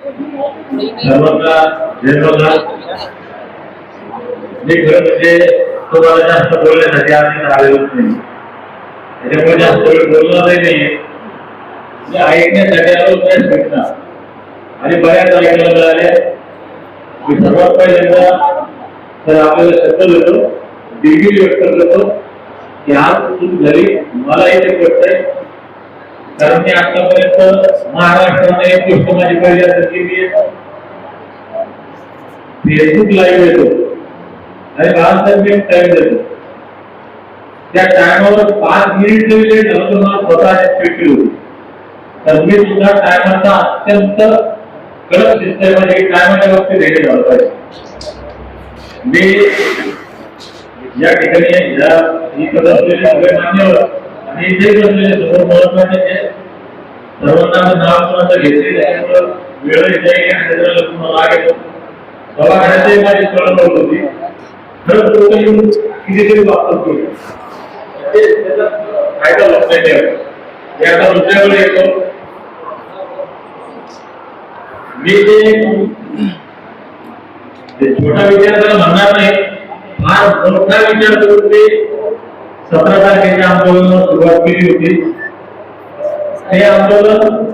सर्वांना धन्यवाद मी खरं म्हणजे तुम्हाला जास्त बोलण्यासाठी आम्ही आलेलोच नाही. त्याच्यामुळे जास्त वेळ बोलणारही नाही. मी ऐकण्यासाठी आलो नाही भेटणार आणि बऱ्याच ऐकायला मिळाले. मी सर्वात पहिल्यांदा तर आपल्याला शब्द देतो दिलगिरी व्यक्त करतो की आज चूक घरी मला इथे कळतंय. कारण मी आतापर्यंत महाराष्ट्रामध्ये एक गोष्ट माझी पहिली असेल की मी फेसबुक लाईव्ह येतो आणि बाळासाहेब मी टाइम देतो. त्या टायमावर पाच मिनिट जरी लेट झालं तर मला स्वतः एक्सपेक्ट होती तर मी सुद्धा टायमाचा अत्यंत कडक सिस्टम म्हणजे टायमाच्या बाबतीत रेडी झालं पाहिजे. मी या ठिकाणी या इकडे असलेले सगळे मान्यवर आणि इथे बसलेले सर्व महत्त्वाचे जे सर्वांना नाव कोणाचं घेतले त्याच्यामुळं वेळ येते आणि तुम्हाला राग येतो दवाखान्यातही माझी कळवळ होती. तर लोक येऊन कितीतरी वापर केले. ते- त्याचा फायदा लक्षात नाही ते आता दुसऱ्याकडे येतो. मी ते ते छोटा विद्यार्थ्याला म्हणणार नाही. फार मोठा विचार करून ते सतरा तारखेच्या आंदोलनाला सुरुवात केली होती. हे आंदोलन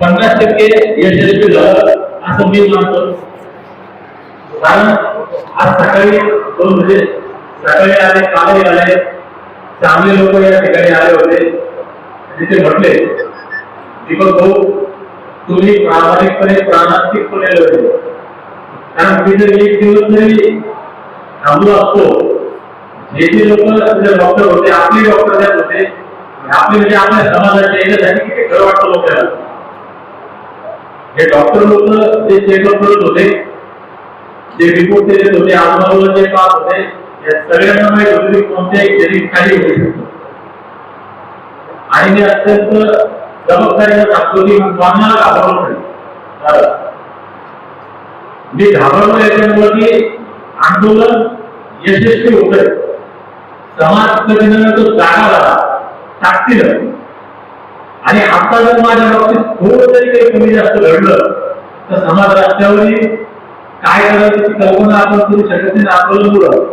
पन्नास टक्के यशस्वी झालं असं मी मानतो. कारण आज सकाळी दोन म्हणजे सकाळी आले कालही आले. चांगले लोक या ठिकाणी आले होते. तिथे म्हटले दीपक भाऊ तुम्ही प्रामाणिकपणे प्राणास्तिकपणे लढले कारण मी जर एक दिवस जरी थांबलो असतो. जे जे लोक डॉक्टर होते आपले डॉक्टर त्यात होते आपले म्हणजे आपल्या समाजाच्या याच्यासाठी किती खरं वाटतं लोकांना. हे डॉक्टर लोक जे चेकअप करत होते जे रिपोर्ट देत होते आजूबाजूला जे पाहत होते या सगळ्यांना माहीत होते की कोणत्याही शरीर काही होऊ शकतो. आणि मी अत्यंत जबाबदारीने सांगतो की कोणाला घाबरलो नाही. मी घाबरलो याच्यामुळे की आंदोलन यशस्वी होत आहे प्रतिनिधींना तो जागा ताकदीनं आणि आता जर माझ्या बाबतीत थोडं जरी काही कमी जास्त घडलं तर समाज रस्त्यावरही काय करायची ती कल्पना आपण करू शकत नाही. आंदोलन पुढं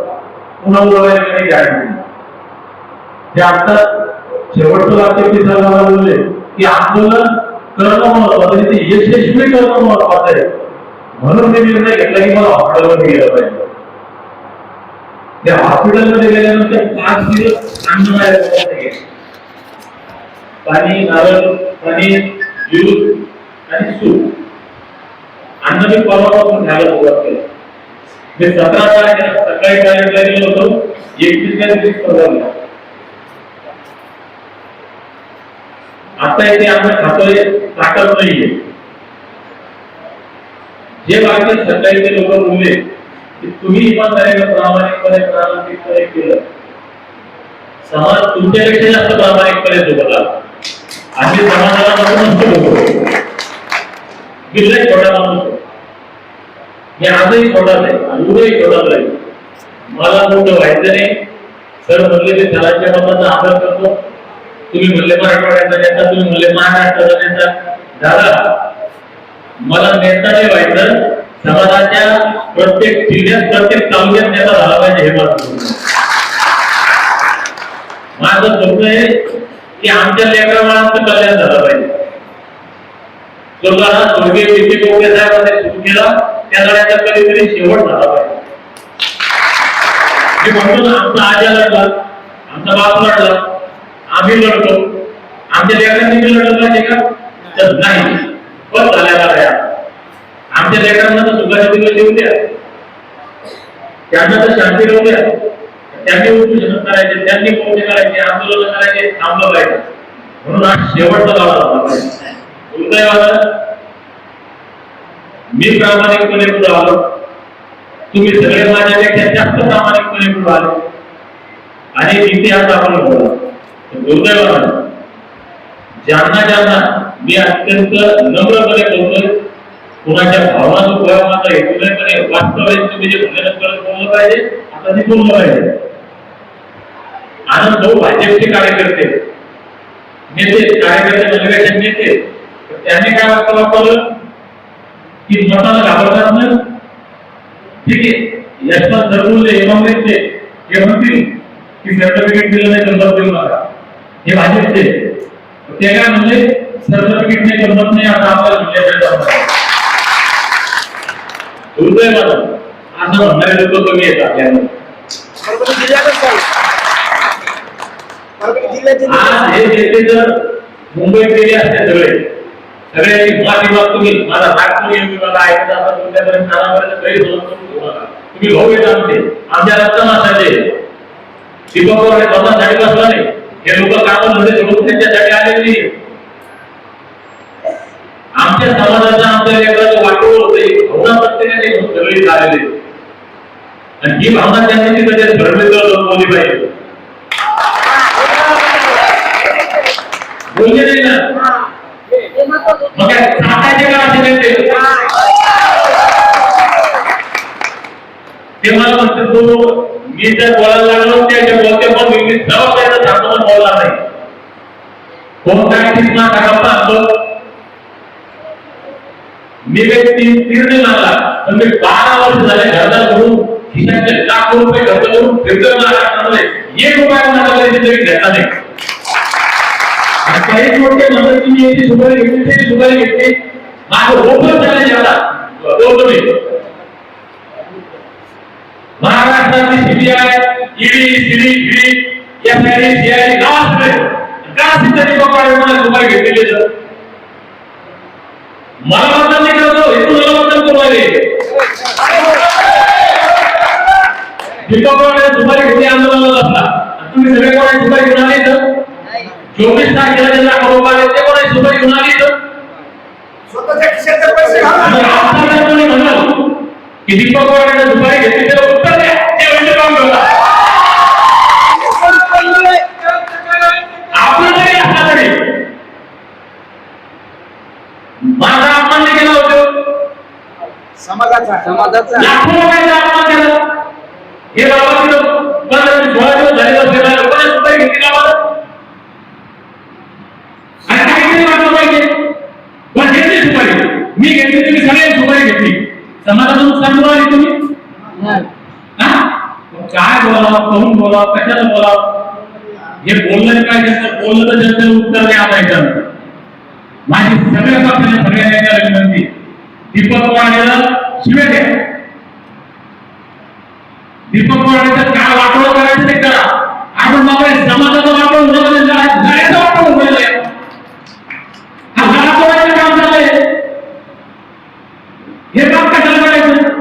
पुन्हा उडवायला काही गॅरंटी हे आता शेवटचं वाक्य की सर मला बोलले की आंदोलन करणं महत्वाचं ते यशस्वी करणं महत्वाचं आहे म्हणून मी निर्णय घेतला की मला हॉटेलवर गेलं पाहिजे. त्या हॉस्पिटलमध्ये गेल्यानंतर पाच दिवस अन्न नाही पाणी नारळ पाणी ज्यूस आणि सूप. अन्न मी परवापासून घ्यायला सुरुवात केली मी सतरा तारखेला सकाळी कार्यक्रम गेलो होतो एकवीस तारखेला स्पर्धा दिला आता इथे आपण खातोय ताकद नाहीये. जे बाकी सकाळी ते लोक बोलले तुम्ही इमानदारीने प्रामाणिकपणे प्रामाणिकपणे केलं. समाज तुमच्यापेक्षा जास्त प्रामाणिकपणे सोबत आला आम्ही समाजाला नको नसतो बघतो किल्ला छोटा माणूस मी आजही छोटाच आहे आणि उद्याही छोटाच राहील. मला मोठं व्हायचं नाही. सर म्हणले ते सरांच्या बाबांचा आदर करतो. तुम्ही म्हणले मराठवाड्याचा नेता तुम्ही म्हणले महाराष्ट्राचा नेता. दादा मला नेता नाही व्हायचं. समाजाच्या प्रत्येक जिल्ह्यात प्रत्येक तालुक्यात त्याचा झाला पाहिजे हे माझं स्वप्न आहे. माझं आहे की आमच्या लेकरांचं कल्याण झालं पाहिजे. जो स्वर्गीय विखे कोके साहेबांनी सुरू केला. त्या लढ्याचा कधीतरी शेवट झाला पाहिजे. मी म्हणून आमचा आजा लढला आमचा बाप लढला आम्ही लढतो. आमच्या लेकरांनी लढलं पाहिजे का? तर नाही. पण झाल्या आमच्या लेकरांना तर सुखाचे दिवस येऊ द्या. त्यांना तर शांती राहू द्या. त्यांनी उपोषण करायचे त्यांनी मोर्चे करायचे आंदोलन करायचे थांबलं पाहिजे. म्हणून आज शेवटचा लढा झाला पाहिजे. दुर्दैवानं मी प्रामाणिकपणे पुढे आलो. तुम्ही सगळे माझ्यापेक्षा जास्त प्रामाणिकपणे पुढे आले. आणि इतिहास आपण घडवला दुर्दैवानं ज्यांना ज्यांना मी अत्यंत नम्रपणे बोलतोय कोणाच्या भावना दुखवा माझा हेतू नाही पण हे वास्तव तुम्ही जे भजन करत बोललं पाहिजे आता ते बोललं पाहिजे. आनंद भाऊ भाजपचे कार्यकर्ते नेते कार्यकर्ते नगराचे नेते तर त्यांनी काय वाटतं वापरलं? की मताला घाबरतात ना? ठीक आहे. यशवंत सरकुले काँग्रेसचे हे म्हणतील की सर्टिफिकेट दिलं नाही तर मत देऊ नका हे भाजपचे. ते काय म्हणले? सर्टिफिकेट नाही तर नाही आता आपल्याला जिल्ह्याच्या दुर्दैवानं असं म्हणणारे लोक कमी आहेत आपल्याला. आज हे नेते जर मुंबईत गेले असते सगळे सगळे बाब तुम्ही माझा राग तुम्ही मला ऐकत तुमच्यापर्यंत कानापर्यंत काही तुम्ही भाऊ येत आमचे. आमच्या रक्तम असायचे. दीपक पवार स्वतःसाठी बसला नाही? हे लोक कामं धंदे सोडून त्यांच्यासाठी आलेले नाही आमच्या समाजाचा आमच्या लेकराचं वाटोळ होते भावना प्रत्येकाने घेऊन सगळे आणि ही भावना त्यांनी त्या धर्मेंद्र बोलली पाहिजे. बोलले नाही ना? मग सांगायचे का असे ते मला म्हणते तो मी जर बोलायला लागलो त्याच्या बोलते मग मी सर्व त्याचा सांगतो बोलला नाही. कोणता काय किसना का गप्पा मी व्यक्ती तीन तीन नाही लागला पण मी बारा वर्ष झाले घरदार करून खिशाचे लाखो रुपये खर्च करून फिरतो मला राजकारणामध्ये एक रुपया कोणाला तरी घेता नाही. काही मोठे म्हणतात की मी याची सुपारी घेतली त्याची सुपारी घेतली. माझं ओपन चॅलेंज आता बोलतो मी. महाराष्ट्रातली CBI ED CD ED FID CID नाव असले. का सिद्ध दीपक मला सुपारी घेतलेली मला मतदान सुपारी घेतली आंदोलनाला बसला. आणि तुम्ही सगळे कोणाची सुपारी घेऊन आले तर चोवीस तारखेला ज्यांना बरोबर आहे ते कोणाची सुपारी घेऊन आली तर स्वतःच्या खिशाचे पैसे कोणी म्हणाल की दीपक दुपारी घेतली त्याला उत्तर द्या. ते म्हणजे काम करा समाजाचा. समाजाचा. हे बाबा तिथं बरं सोळा दिवस झाले बसलेला लोकांना सुपारी घेतली का बरं आणि काहीतरी वाटलं पाहिजे? पण घेतली सुपारी. मी घेतली तुम्ही सगळ्यांनी सुपारी घेतली. समाजाचं नुकसान करू आली तुम्ही? हा? काय बोलावं? कहून बोलावं? कशाला बोलावं? हे बोललं काय त्यांचं? बोललं तर त्यांचं उत्तर द्या आता याच्यानंतर माझी सगळ्या पक्षाने सगळ्या नेत्याला विनंती दीपक पवारांना शिव्या द्या. दीपक पवारांचं काय वाटोळ करायचं ते करा. आपण बाबा हे समाजाचं वाटोळ होणं जायचं वाटोळ आहे हा घराचं तोडायचं काम झालंय. हे काम कशाला करायचं?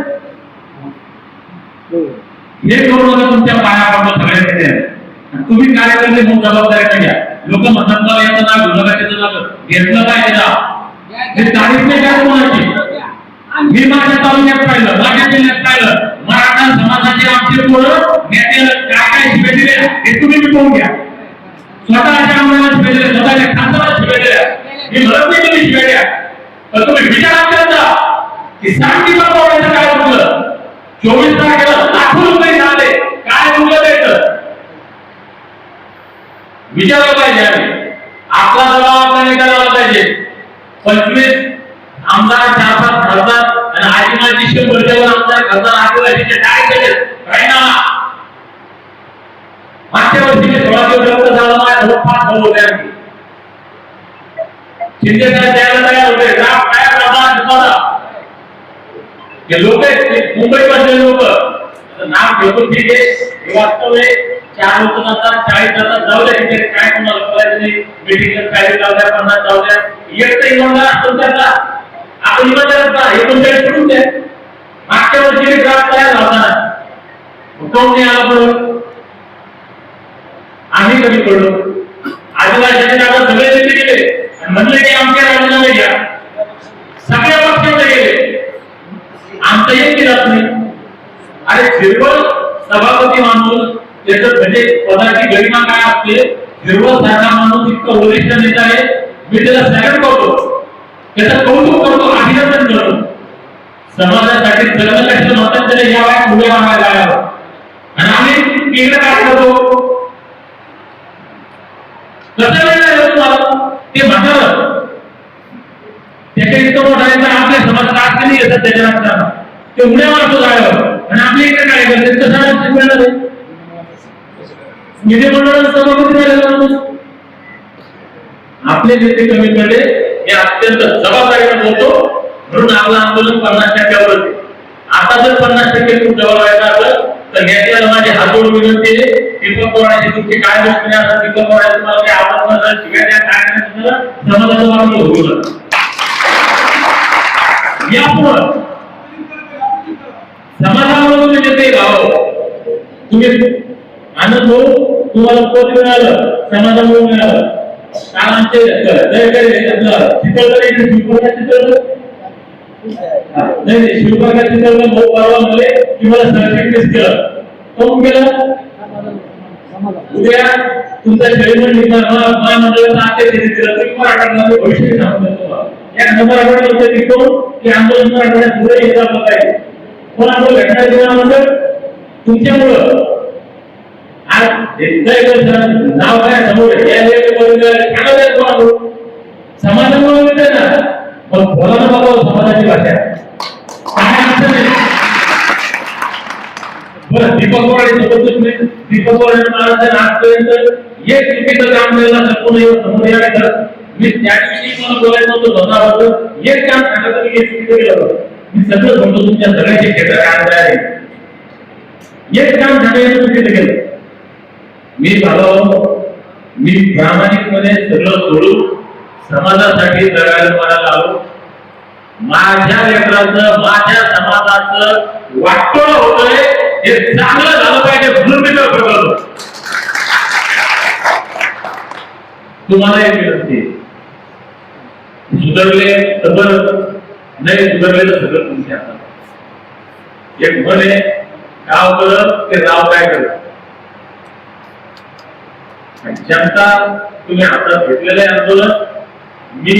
हे करू नका तुमच्या पाया पडलं सगळ्या नेते तुम्ही कार्यकर्ते म्हणून जबाबदारी घ्या लोक म्हणतात मला याचं नाव घेऊ त्याचं नाव घेतलं काय त्याला? हे तारीख नाही काय कोणाची? मी माझ्या तालुक्यात पाहिलं माझ्या जिल्ह्यात पाहिलं. मराठा समाजाचे आमचे पोरं नेते काय काय शिकलेले हे तुम्ही मी पाहून घ्या. स्वतःच्या मुलाला शिकलेले स्वतःच्या खासदाराला शिकलेले दिल्या. मी म्हणत नाही तुम्ही शिवाय द्या. पण तुम्ही विचार करता की सांगती पवारांचं काय म्हटलं? चोवीस तारखेला लाखो रुपये झाले. काय मुलं द्यायचं विचारलं पाहिजे आम्ही. आपला दबाव आपल्याला करायला पाहिजे. पंचवीस आमदार चार पाच खासदार आणि आजी माझी शंभर वर आमदार खासदार आदिवासीचे काय केले? काही ना. मागच्या वर्षी मी सोळा दिवस रक्त झालं माझ्या जवळ पाच भाऊ होते आम्ही शिंदे साहेब द्यायला तयार होते. राम काय प्रमाण तुम्हाला? हे लोक आहेत मुंबई मधले लोक. नाव घेऊन ठीक आहे. हे वास्तव आहे. चार लोक जातात चाळीस जातात जाऊ द्या तिथे. काय तुम्हाला बोलायचं नाही. मीटिंग काय जाऊ द्या पन्नास जाऊ द्या. एक तर इमानदार असतो त्याचा आपण इमानदार का हे द्या मागच्या वर्षी ड्राफ्ट तयार झाला कोण नाही आला बरोबर आम्ही कमी पडलो? आदिवासीचे नाव सगळे तिथे गेले. म्हणले की आमच्या राजीनामे घ्या. सगळ्या पक्षामध्ये गेले. आमचं एक जात नाही अरे झिरवळ सभापती माणूस त्याचं म्हणजे पदाची गरिमा काय असते झिरवळ सारखा माणूस इतकं वरिष्ठ नेता आहे. मी त्याला सॅल्यूट करतो. त्याचं कौतुक करतो अभिनंदन करतो समाजासाठी जगणं कष्ट म्हणतात या वयात मुले मागायला लागावं आणि आम्ही केलं काय करतो? कसं वेळ लागलं तुम्हाला? ते म्हणणार त्याच्या इतकं मोठा आहे तर आपल्या समाज त्रास येतात त्याच्या लक्षात ते उड्या मारतो जाळ्यावर आणि आपल्या इकडे काय करते कसं लक्ष मिळणार आहे. विधिमंडळाचा सभापती राहिलेला माणूस. आपले नेते कमीमध्ये हे अत्यंत जबाबदारीने बोलतो म्हणून आपलं आंदोलन पन्नास टक्क्यावर आता जर पन्नास टक्के खूप जवळ व्हायचं असलं तर नेत्याला माझी हातोड विनंती आहे. दीपक पवारांची तुमची काय गोष्टी असतात दीपक पवार तुम्हाला काही आवडत नसेल शिवाय त्या काय तुम्हाला समाजाचं माणूस होऊ नका यापुढं समाजामुळे तुम्ही नेते भाऊ तुम्ही आनंद भाऊ तुम्हाला पद मिळालं समाजामुळे मिळालं काय म्हणते? दयाकडे शिवप्रकाश नाही नाही शिवप्रकाश भाऊ परवा म्हणले की मला केलं कोण केलं उद्या तुमचा शरीर निघणार महामंडळाचा अध्यक्ष दिलं तुम्ही मराठवाड्याला भविष्य सांगतो तुम्हाला या मराठवाड्याला उत्तर की आंदोलन मराठवाड्यात पुढे येत आपलं पण आपण घटना दिनानंतर तुमच्यामुळं. आज नाव काय समोर समाजामुळे मिळते ना. पण बोला ना समाजाची भाषा काय अर्थ नाही बरं दीपक सोबत तुम्ही. दीपक आजपर्यंत एक चुकीचं काम केलं समोर या मी त्या दिवशी मला बोलायचं होतं एक काम सांगा तुम्ही हे चुकीचं केलं मी सगळं म्हणतो तुमच्या सगळ्यांचे क्षेत्र काय आहे एक काम सांगायचं चुकीचं केलं. मी भाऊ मी प्रामाणिकपणे सगळं सोडून समाजासाठी जगायला मला लावू. माझ्या लेकराचं माझ्या समाजाचं वाटोळ होतंय हे चांगलं झालं पाहिजे म्हणून मी तो तुम्हाला एक विनंती आहे. सुधारले तर बरं नाही सुधारले तर सगळं तुमच्या हातात. एक म्हणे आहे गाव करत ते राव काय करत? जनता तुम्ही हातात घेतलेले आंदोलन मी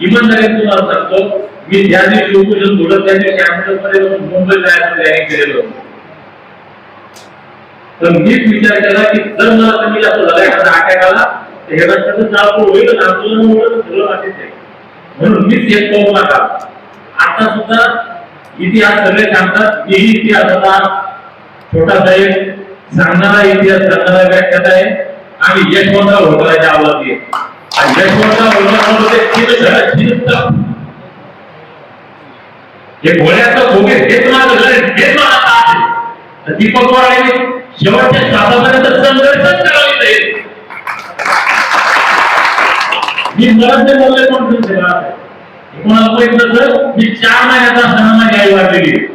इमानदारीने तुम्हाला सांगतो मी ज्या दिवशी उपोषण सोडत त्या दिवशी अहमदाबादमध्ये जाऊन मुंबई जायचं तयारी केलेलं तर मीच विचार केला की जर मला कमी जास्त झाला एखादा अटॅक आला तर हे राष्ट्राचं चालू होईल आंदोलन होईल सगळं वाटेच आहे. म्हणून मीच एक पाहू नका आता सुद्धा इतिहास सगळे सांगतात मीही इतिहासाचा छोटासा एक सांगणारा इतिहास सांगणारा व्याख्यात आहे. आणि यशवंतराव होटलाच्या आवाज आहे. आणि यशवंतराव होटलामध्ये हे गोळ्याचं भोगे हेच माझं घर हेच माझा ताज दीपक पवारांनी शेवटच्या श्वासापर्यंत संघर्षच करावी जाईल मी मरत नाही बोलले कोण तुमचे कोणाला मी चार महिन्याचा असताना घ्यायला लागलेली वाढलेली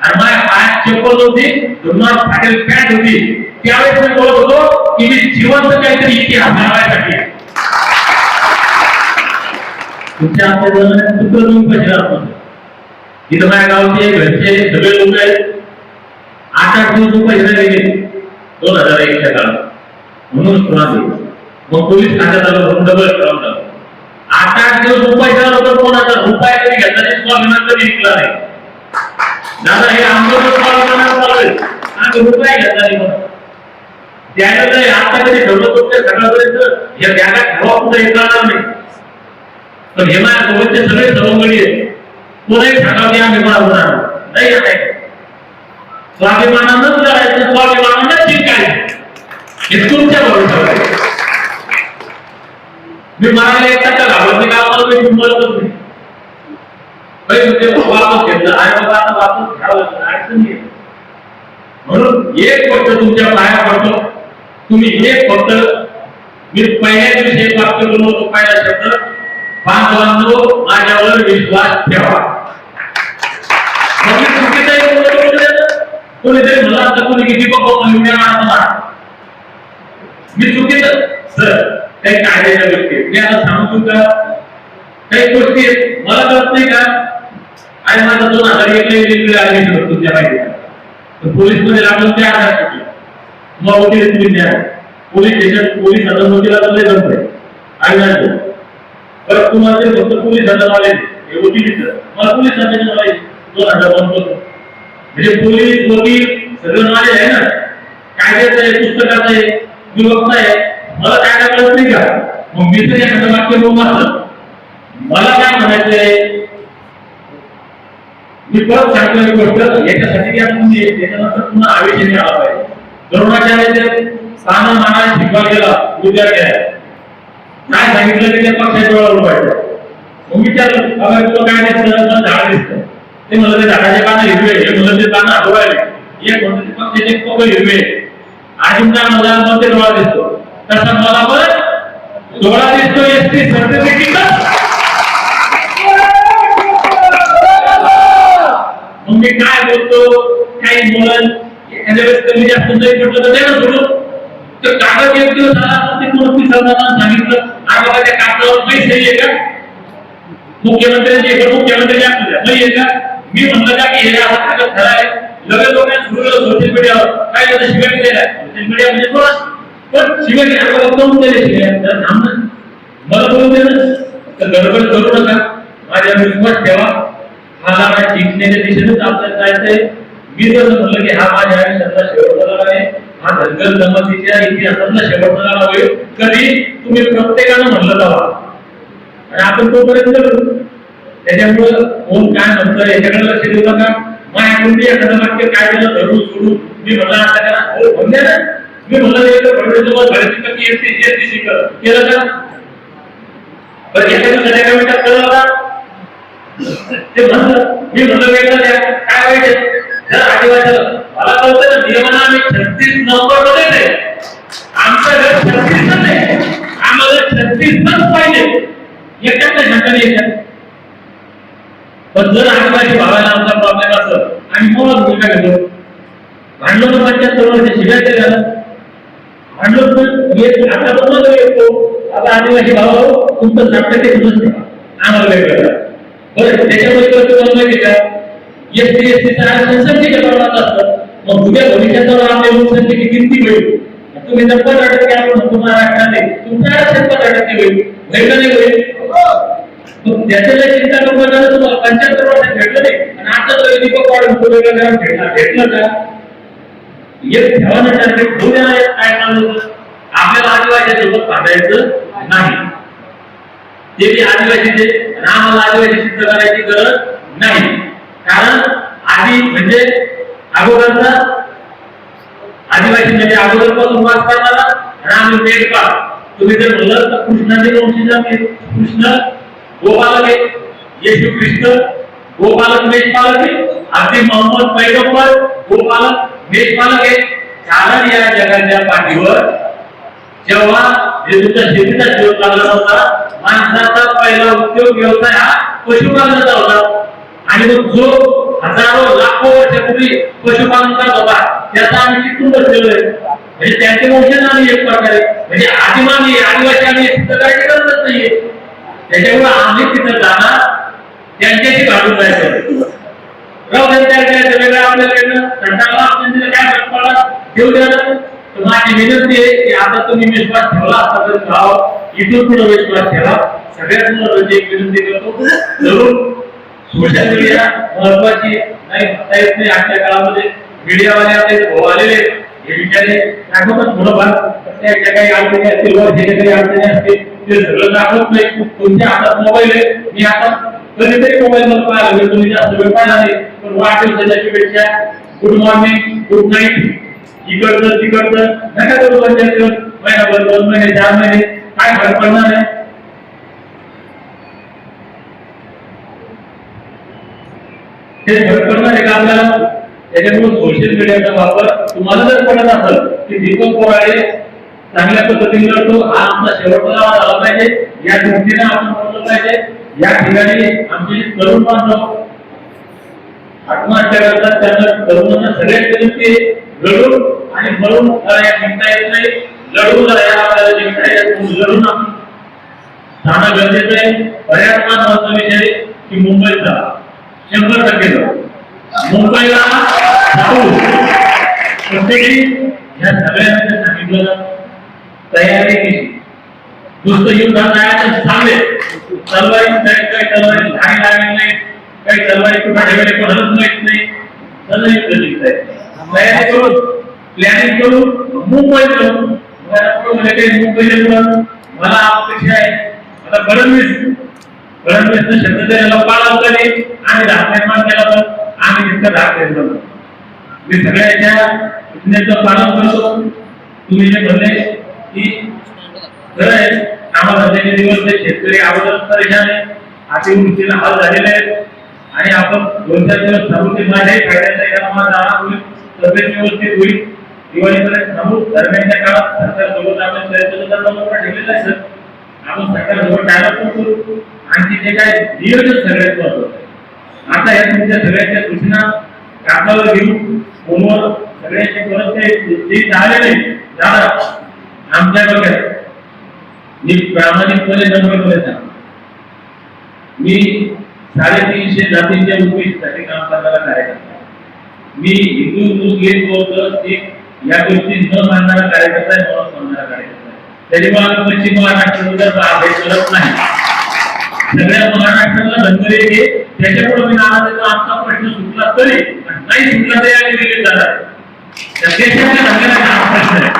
आणि माझ्या पायात चप्पल होती धुमार फाटेल पॅन्ट होती त्यावेळेस मी बोलत होतो की मी जिवंत काहीतरी इतिहास घालवायसाठी तुमच्या आमच्या जमान्यात कुठं तुम्ही पैसे आपण तिथं माझ्या गावचे घरचे सगळे लोक आहेत आठ आठ दिवस पैसे गेले दोन हजार एकच्या काळात म्हणून त्रास आहे. मग पोलीस खात्यात आलो म्हणून डबल त्रास झाला आठ आठ दिवस रुपयाचा होतं कोणाचा रुपया तरी घेतला नाही स्वाभिमान कधी विकला नाही दादा हे आंदोलन चालू आहे. आणि नाही द्यायला नाही आता कधी ठेवलं तुमच्या सगळ्यापर्यंत या बॅगा ठेवा कुठं हे नाही. पण हे माझ्या सोबतचे सगळे सवंगडी आहेत. कोणाही सांगावं आम्ही कोणा होणार नाही. येत आहे स्वाभिमानानंच लढायचं स्वाभिमानानंच जिंकायचं. हे तुमच्या भरोशावर मी म्हणाले एक टक्का घाबरत नाही? गावाला मी नाही? म्हणजे वापस घेतलं. बाबा आता वापस घ्यावं अडचण म्हणून एक फक्त तुमच्या पाया पडतो. तुम्ही एक फक्त मी पहिल्या दिवशी एक वाक्य बोललो होतो पहिला शब्द बांधवांनो माझ्यावर विश्वास ठेवा. म्हणजे कोणीतरी कोणी किती बघतो उड्या मी चुकीचं सर काही कायद्याच्या गोष्टी मी आता सांगतो का? काही गोष्टी मला कळत नाही का? आणि माझा दोन हजार एक वेगवेगळे ऍडमिशन होतं तुमच्या माहिती पोलीसमध्ये लागून ते आधार सुटले मग वकील तुम्ही द्या. पोलीस स्टेशन पोलीस हजार वकिला तर लय जमत आहे आणि नाही तो. परत तुम्हाला ते फक्त पोलीस हजार वाले हे वकिलीचं मला पोलीस हजार वाले दोन हजार दोन पासून म्हणजे पोलीस वकील सगळं नॉलेज आहे ना. कायद्याचं आहे पुस्तकाचं आहे मी बघताय मला कायदा कळत नाही का? मग मी तर एखादं वाक्य बोलून असं. मला काय म्हणायचंय? मी परत सांगतो गोष्ट याच्यासाठी की आपण पुन्हा आयुष्य आला पाहिजे द्रोणाचार्याचे स्थान माना शिकवा गेला विद्यार्थी आहे. काय सांगितलं त्या पक्षाच्या पाहिजे मग विचारलं बाबा तुला काय दिसतं झाड दिसतं ते म्हणलं ते झाडाचे पानं हिरवे हे म्हणलं ते पानं एक म्हणलं ते पक्षाचे हिरवे काय मग ते डोळा दिसतो. तसा मला पण डोळा दिसतो एस टी सर्टिफिकेट मग मी काय बोलतो काही बोलन एखाद्या वेळेस कमी जास्त नाही म्हटलं तर द्या ना तर कागद एक दिवस आला ते कोणती सरदारांना सांगितलं. अरे त्या कागदावर पैसे आहे का? मुख्यमंत्र्यांचे आहे मुख्यमंत्री नाही का? मी म्हणलं का की हे असं कागद खरा आहे लगेच लोकांनी सुरू केलं सोशल मीडियावर काय झालं शिव्या दिल्या सोशल मीडिया म्हणजे थोडा पण शिव्या घ्या बाबा कोण दिले शिव्या. जरा थांब मला बोलून दे ना. तर गडबड करू नका. माझ्या विश्वास ठेवा. मला माझ्या जिंकण्याच्या दिशेनेच आपल्याला जायचंय. मी जर म्हटलं की हा माझ्या आयुष्यातला शेवटचा लढा आहे. हा धनगर जमातीच्या इतिहासातला शेवटचा लढा होईल कधी? तुम्ही प्रत्येकानं म्हणलं जावा आणि आपण तोपर्यंत करू. त्याच्यामुळं कोण काय म्हणतं याच्याकडे लक्ष देऊ नका. मग ऐकून एखादं वाक्य काय केलं धरून सोडून. मी म्हणलं आता करा. हो म्हणजे ना. मी म्हणलं एक फडणवीसोबत भरती कमी येते येते शिकल केलं का? बरं एखाद्या सध्या कमिट्यात केलं का ते म्हणलं मी म्हणलं वेगळं द्या. काय वाईट आहे जर आदिवासी मला कळतं ना नियमना आम्ही छत्तीस नंबरमध्ये नाही आमचं घर छत्तीस नाही आम्हाला छत्तीसच पाहिजे. एकट्यात नाही म्हणता येतात पण जर आदिवासी भावाला आमचा प्रॉब्लेम असं आम्ही कोणाला भूमिका घेतो भांडलो तर पंच्याहत्तर वर्ष शिव्या ते झालं भांडलो पण येत आता पण येतो. आता आदिवासी भाव तुमचं साठे ते आम्हाला वेगळं बरं त्याच्यामुळे तर तुम्हाला माहिती का? एस टी एस टीचं आरक्षण संख्येच्या असतं. मग उद्या भविष्यात जर लोकसंख्येची होईल तुम्ही जर पंधरा टक्के आपण म्हणतो महाराष्ट्राने तुमचं आरक्षण पंधरा टक्के होईल होईल का नाही होईल. मग त्याच्याला चिंता नको तुम्हाला पंच्याहत्तर वर्षात भेटलं नाही आणि आता तो दीपक वाढून वेगळं भेटला भेटलं का? एक ठेवानं टार्गेट काय चालू आपल्याला नाही. ते बी आदिवासीचे रामाला आदिवासी सिद्ध करायची गरज नाही. कारण आधी म्हणजे अगोदरचा आदिवासी म्हणजे अगोदरपासून वास करणारा राम आम्ही मेघपाळ तुम्ही जर म्हणलं तर कृष्णाचे वंशीज आम्ही कृष्ण गोपालक आहे. येशू ख्रिस्त गोपालक मेषपालक आहे. अगदी मोहम्मद पैगंबर गोपालक मेषपालक आहे. कारण या जगाच्या पाठीवर. जेव्हा हे शेतीचा जीव लागला होता माणसाचा पहिला उद्योग व्यवसाय हा पशुपालनाचा होता. आणि मग जो हजारो लाखो वर्षापूर्वी पशुपालन करत होता त्याचा आम्ही टिकून बसलेलो आहे. म्हणजे त्यांचे वंशज आम्ही एक प्रकारे. म्हणजे आदिमानी आदिवासी आम्ही सिद्ध काय गरजच नाहीये. त्याच्यामुळे आम्ही तिथं जाणार त्यांच्याशी घालून जायचं राहू त्यांच्या त्या त्या वेगळं आपल्याला काय फरक पडला ठेवू द्या माझी विनंती आहे की आता तुम्ही विश्वास ठेवला असता तर गाव इथून पुढे विश्वास ठेवा. सगळ्यात महत्वाची एक विनंती करतो. जरूर सोशल मीडिया महत्वाची नाही म्हणता येत नाही. आजच्या काळामध्ये मीडियावाले आपले भाऊ आलेले हे बिचारे दाखवतात थोडंफार. त्याच्या काही अडचणी असतील वर जे काही अडचणी असतील ते सगळं दाखवत नाही. तुमच्या हातात मोबाईल आहे मी आता कधीतरी मोबाईल मध्ये पाहिला. मी तुम्ही जास्त वेळ पाहिला नाही. पण वाटेल त्याच्या शुभेच्छा. गुड मॉर्निंग गुड नाईट इकडचं तिकडचं. नका करू पंचायतीवर महिनाभर दोन महिने चार महिने. काय फरक पडणार आहे? ते फरक पडणार आहे का आपल्याला? त्याच्यामुळे सोशल मीडियाचा वापर तुम्हाला जर पडत असेल की दीपक पोराळे चांगल्या पद्धतीने करतो हा आमचा शेवटचा आवाज आला पाहिजे. या दृष्टीने आपण बोललं पाहिजे. या ठिकाणी आमचे तरुण बांधव आत्महत्या करतात. त्यांना तरुणांना सगळ्यात विनंती आहे, लढून आणि म्हणून लढाया जिंकता येत नाही लढून लढाया आपल्याला जिंकता येत लढून आपण जाणं गरजेचं आहे. बऱ्याच महत्त्वाचा विषय आहे की मुंबईचा शंभर टक्के जाऊ. मुंबईला जाऊ. प्रत्येकी या सगळ्यांना सांगितलं तयारी केली. नुसतं युद्धात जायचं चांगले. तलवारी काही काही तलवारी धाडी लागली नाही काही तलवारी कुठं ठेवले कोणालाच माहीत नाही. सगळं युद्ध जिंकताय तयारी करून. प्लॅनिंग करून मुंबई जाऊ मला काही मुंबईला पुढं मला अपेक्षा आहे. आता फडणवीस फडणवीस शब्द द्यायला पाळा तरी आणि राहत निर्माण केला पण. आम्ही तिथं धाक देतो मी सगळ्याच्या योजनेचं पालन करतो. तुम्ही जे म्हणले की खरं आहे आम्हाला कामाधंद्याचे दिवस ते शेतकरी अगोदर परेशान आहे. अतिवृष्टीला हाल झालेले आहेत आणि आपण दोन चार दिवस थांबून माझ्याही फायद्याचा एका माझा जाणार होईल तब्येत व्यवस्थित होईल. दिवाळीपर्यंत थांबू दरम्यानच्या काळात सरकार सोबत आपण ठेवलेला आहे सर. आपण सरकार डायलॉग पण करू. आणि तिथे काय नियोजन सगळ्यात महत्वाचं आता या तुमच्या सगळ्यांच्या सूचना कागदावर घेऊ फोनवर सगळ्यांचे परत ते झालेले दादा आमच्या बघा. मी प्रामाणिकपणे नम्रपणे सांगतो. मी साडेतीनशे जातींच्या उपयोगासाठी काम करणारा कार्यकर्ता. मी हिंदू मुस्लिम बौद्ध शीख या गोष्टी न मानणारा कार्यकर्ता आहे म्हणून मानणारा कार्यकर्ता आहे. त्याच्यामुळे आम्ही पश्चिम महाराष्ट्र विदर्भ अभ्यास करत नाही सगळ्या महाराष्ट्राला धनगरी येते त्याच्यामुळे मी नाराज आमचा प्रश्न सुटला तरी नाही सुटला तरी आम्ही दिल्लीत जाणार. त्या देशाच्या धनगराचा हा प्रश्न आहे.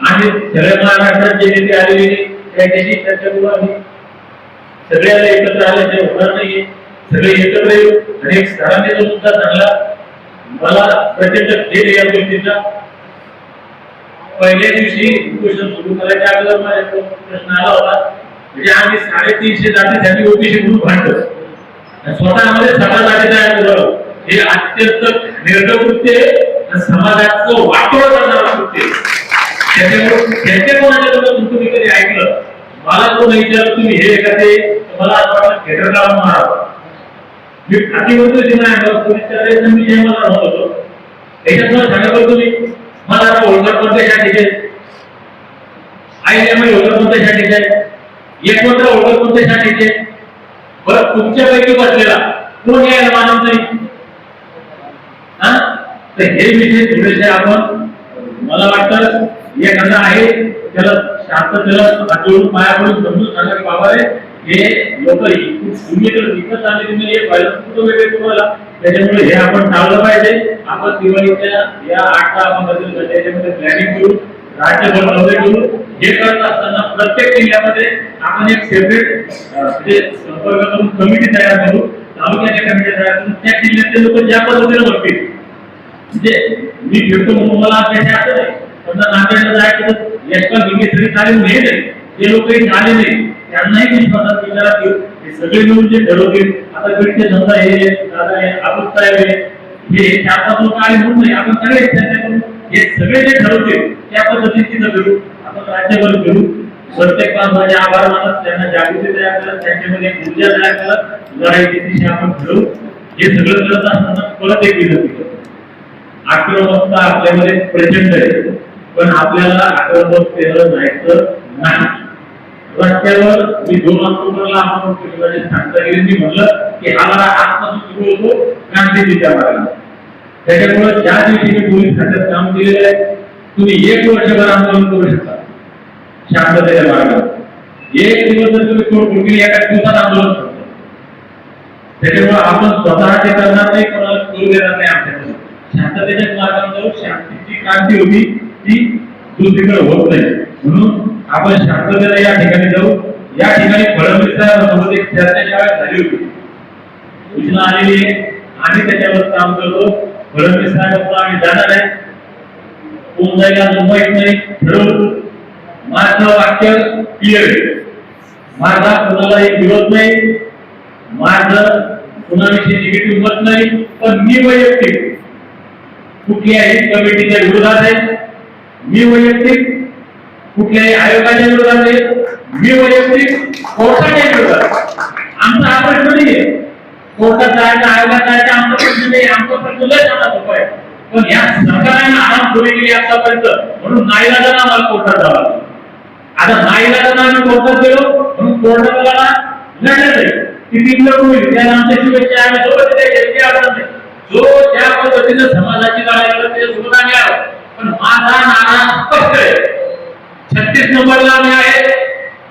आणि सगळ्या महाराष्ट्रात जे नेते आलेले त्याच्याशी चर्चा करू आम्ही. सगळ्याला एकत्र आल्याचे होणार नाहीये. सगळे एकत्र येऊ आणि एक सरांनी सुद्धा चांगला मला प्रचंड खेद या गोष्टीचा पहिल्या दिवशी उपोषण सुरू करायच्या अगोदर माझ्या प्रश्न आला होता. म्हणजे आम्ही साडेतीनशे जाती जातीसाठी ओबीसी म्हणून भांडतो स्वतःमध्ये सगळ्या जाती तयार केलं. हे अत्यंत निर्गकृत्य समाजाचं वाटोळ करणारं कृत्य त्याच्यामुळे त्यांच्या कोणाच्या तोंडातून तुम्ही कधी ऐकलं? मला कोण विचारलं तुम्ही हे एखादे मला असं वाटलं थिएटर लावून मारावं मी प्रतिबंध जिल्हा आहे पोलीसच्या वेळेस मी जय मला राहत होतो. त्याच्यात मला सांगा बरं तुम्ही मला आता ओळखर कोणत्या शाखेचे आई एम आय ओळखर कोणत्या शाखेचे एक मात्र ओळखर कोणत्या शाखेचे बरं तुमच्यापैकी बसलेला कोण यायला मानत नाही हा? तर हे विषय थोडेसे आपण मला वाटतं एखादा आहे त्याला शांततेला हातून पाया पडून समजून सांगा की बाबा रे हे लोक तुम्ही तर विकत आले तुम्ही. हे पाहिलं कुठं वेगळे तुम्हाला. त्याच्यामुळे हे आपण टाळलं पाहिजे. आपण दिवाळीच्या या आठ दहा पंधरा त्याच्यामध्ये प्लॅनिंग करू राज्य नव्हे करू. हे करत असताना प्रत्येक जिल्ह्यामध्ये आपण एक सेपरेट म्हणजे संपर्क करून कमिटी तयार करू. तालुक्याच्या कमिटी तयार करून त्या जिल्ह्यातले लोक ज्या पद्धतीने बघतील म्हणजे मी फिरतो म्हणून मला अपेक्षा असं नाही. समजा नांदेडला जायचं तर यशपाल भिंगेसरी चालेल हे नाही जे लोकही आले नाही त्यांनाही विश्वासात विचारात घेऊ हे सगळे मिळून जे ठरवतील आता गटचे धंदा हे दादा हे आपण साहेब हे चार पाच लोक आले म्हणून नाही आपण सगळे चर्चा करू हे सगळे जे ठरवतील त्या पद्धतीने तिथं करू आपण राज्यभर करू प्रत्येक माझे आभार मानत त्यांना जागृती तयार करत त्यांच्यामध्ये ऊर्जा तयार करत लढाईची दिशा आपण ठरवू. हे सगळं करत असताना परत एक विनंती आक्रमकता आपल्यामध्ये प्रचंड आहे. पण आपल्याला आक्रमक आक्रमकतेनं जायचं रस्त्यावर मी दोन ऑक्टोबरला आपण सांगतागिरींनी म्हणलं की हा मला आजपासून सुरू होतो क्रांतीच्या मार्गाला त्याच्यामुळे ज्या दिवशी मी पोलीस खात्यात काम केलेलं आहे, तुम्ही एक वर्षभर आंदोलन करू शकता. शांततेच्या मार्गावर. एक दिवस जर तुम्ही तोडफोड केली एका दिवसात आंदोलन करतो. त्याच्यामुळे आपण स्वतः ते करणार नाही, कोणाला करू देणार नाही आमच्याकडे शांततेच्या मार्गावर शांतीची क्रांती होती, ती दुसरीकडे होत नाही. म्हणून आपण शांततेला या ठिकाणी जाऊ. या ठिकाणी फडणवीस साहेबांसोबत एक चर्चा ज्यावेळेस झाली होती. सूचना आलेली आहे. आम्ही त्याच्यावर काम करतो. फडणवीस साहेबांना आम्ही जाणार आहे. कोण जाईल अजून माहीत नाही. ठरवू माझं वाक्य क्लिअर आहे. माझा कोणालाही विरोध नाही. माझं कोणाविषयी निगेटिव्ह मत नाही. पण मी वैयक्तिक. कुठल्याही कमिटीच्या विरोधात आहे. मी वैयक्तिक. कुठल्याही आयोगाच्या विरोधात नाही. मी वैयक्तिक कोर्टाच्या विरोधात. आमचा हा प्रश्न नाहीये. कोर्टात जायचा आयोगात जायचा आमचा प्रश्न नाही. आमचा प्रश्न लय चांगला सोपा आहे. पण या सरकारने आराम थोडी केली आतापर्यंत. म्हणून नाईलाजानं आम्हाला कोर्टात जावं लागलं. आता नाईलाजानं आम्ही कोर्टात गेलो म्हणून कोर्टाला लढलं जाईल ती तीन होईल? त्याला आमच्या शुभेच्छा आम्ही सोबत नाही. जो ज्या पद्धतीनं समाजाची लढाई करत त्याच्यासोबत आम्ही आहोत. पण माझा नारा स्पष्ट आहे. छत्तीस नंबरला आम्ही आहे.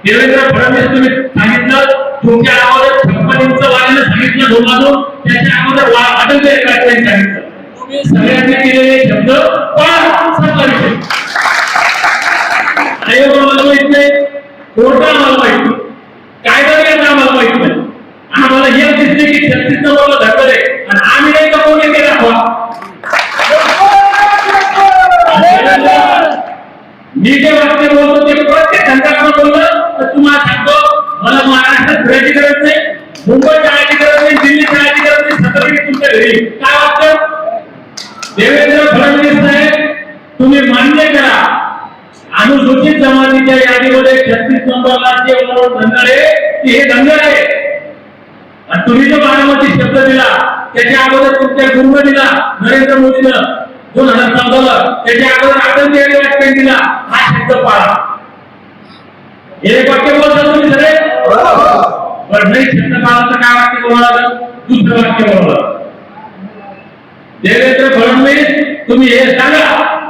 देवेंद्र फडणवीस तुम्ही सांगितलं. तुमच्या अगोदर छप्पन इंच वाढीनं सांगितलं दोन त्याच्या अगोदर अटल बिहारी वाजपेयी सांगितलं तुम्ही शब्द दिला. त्याच्या अगोदर तुमच्या गुरुनं दिला? नरेंद्र मोदीनं. दोन हजार चौदाला त्याच्या अगोदर अटल बिहारी वाजपेयी दिला. हा शब्द पाळा. हे वाक्य बोलता तुम्ही सगळे? पण नाही शब्द पाळाचं काय वाक्य बोलावं दुसरं वाक्य बोलावं देवेंद्र फडणवीस तुम्ही हे सांगा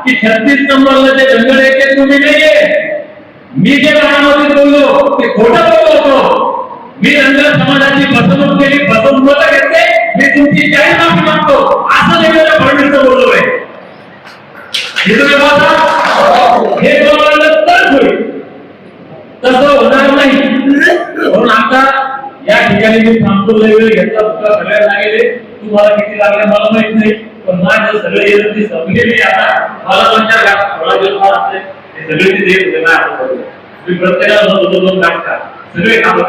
की छत्तीस नंबरला जे जंगल आहे ते तुम्ही नाहीये. मी जे बारामतीत बोललो ते खोटं बोललो होतो. मी धनगर समाजाची फसवणूक केली फसवणूक घेतले मी तुमची जाहीर माफी मागतो. असं देवेंद्र फडणवीस बोललो आहे हे तुम्ही बोलता हे बोललं तर होईल. तसं होणार नाही. म्हणून आता या ठिकाणी मी थांबतो लय वेळ घेतला तुला सगळ्यांना गेले तुम्हाला किती लागले मला माहीत नाही पण माझं सगळे येत ती संपलेली आता. मला दोन चार थोडा दिवस फार असते ते सगळे ते देत होते ना मी प्रत्येकाला दोन दोन दोन सगळे काम